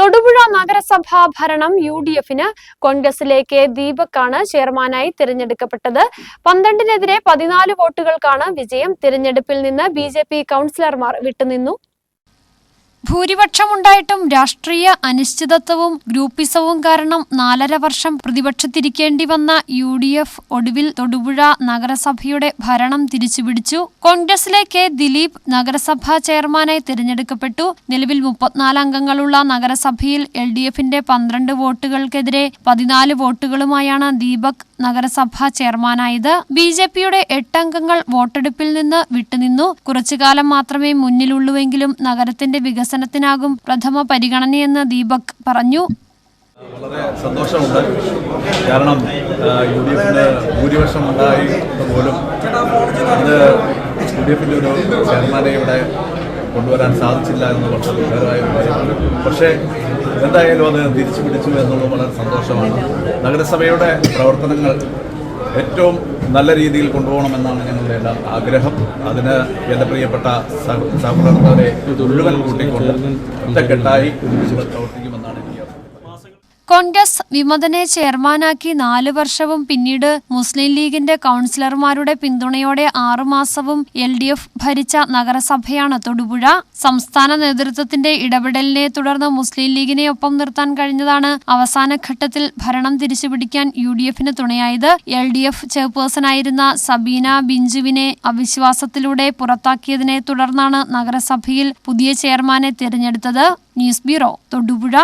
തൊടുപുഴ നഗരസഭാ ഭരണം U D എഫിന് കോൺഗ്രസിലെ കെ ദീപക്കാണ് ചെയർമാനായി തിരഞ്ഞെടുക്കപ്പെട്ടത്. പന്ത്രണ്ടിനെതിരെ പതിനാല് വോട്ടുകൾക്കാണ് വിജയം. തിരഞ്ഞെടുപ്പിൽ നിന്ന് ബി കൗൺസിലർമാർ വിട്ടുനിന്നു. ഭൂരിപക്ഷമുണ്ടായിട്ടും രാഷ്ട്രീയ അനിശ്ചിതത്വവും ഗ്രൂപ്പിസവും കാരണം നാലര വർഷം പ്രതിപക്ഷത്തിരിക്കേണ്ടി വന്ന യു ഡി എഫ് ഒടുവിൽ തൊടുപുഴ നഗരസഭയുടെ ഭരണം തിരിച്ചുപിടിച്ചു. കോൺഗ്രസിലെ കെ ദിലീപ് നഗരസഭാ ചെയർമാനായി തിരഞ്ഞെടുക്കപ്പെട്ടു. നിലവിൽ മുപ്പത്തിനാല് അംഗങ്ങളുള്ള നഗരസഭയിൽ എൽ ഡി എഫിന്റെ പന്ത്രണ്ട് വോട്ടുകൾക്കെതിരെ പതിനാല് വോട്ടുകളുമായാണ് ദീപക് നഗരസഭാ ചെയർമാനായത് ബി ജെ പിയുടെ എട്ടംഗങ്ങൾ വോട്ടെടുപ്പിൽ നിന്ന് വിട്ടുനിന്നു. കുറച്ചുകാലം മാത്രമേ മുന്നിലുള്ളൂവെങ്കിലും നഗരത്തിന്റെ വികസനത്തിനാകും പ്രഥമ പരിഗണനയെന്ന് ദീപക് പറഞ്ഞു. വളരെ സന്തോഷമുണ്ട്. കാരണം യു ഡി എഫിന് ഭൂരിപക്ഷം ഉണ്ടായി പോലും അത് യു ഡി എഫിന്റെ ഒരു ചെയർമാനെ ഇവിടെ കൊണ്ടുവരാൻ സാധിച്ചില്ല എന്ന് വളരെ ദുഃഖകരമായ കാര്യമാണ്. പക്ഷേ എന്തായാലും അത് തിരിച്ചു പിടിച്ചു എന്നുള്ളത് വളരെ സന്തോഷമാണ്. നഗരസഭയുടെ പ്രവർത്തനങ്ങൾ ഏറ്റവും നല്ല രീതിയിൽ കൊണ്ടുപോകണമെന്നാണ് ഞങ്ങളുടെ എല്ലാ ആഗ്രഹം. അതിന് എന്റെ പ്രിയപ്പെട്ട സഹ- സഹപ്രവർത്തകരെ മുഴുവൻ കൂട്ടിക്കൊണ്ട് ഒറ്റക്കെട്ടായി ഒരുമിച്ച് പ്രവർത്തിക്കുമെന്നാണ് എനിക്ക് കോൺഗ്രസ് വിമതനെ ചെയർമാനാക്കി നാല് വർഷവും പിന്നീട് മുസ്ലിം ലീഗിന്റെ കൗൺസിലർമാരുടെ പിന്തുണയോടെ ആറുമാസവും എൽ ഡി എഫ് ഭരിച്ച നഗരസഭയാണ് തൊടുപുഴ. സംസ്ഥാന നേതൃത്വത്തിന്റെ ഇടപെടലിനെ തുടർന്ന് മുസ്ലിം ലീഗിനെ ഒപ്പം നിർത്താൻ കഴിഞ്ഞതാണ് അവസാന ഘട്ടത്തിൽ ഭരണം തിരിച്ചുപിടിക്കാൻ യു ഡി എഫിന് തുണയായത്. എൽ ഡി എഫ് ചെയർപേഴ്സണായിരുന്ന സബീന ബിഞ്ചുവിനെ അവിശ്വാസത്തിലൂടെ പുറത്താക്കിയതിനെ തുടർന്നാണ് നഗരസഭയിൽ പുതിയ ചെയർമാനെ തിരഞ്ഞെടുത്തത്. News bureau Thodupuzha.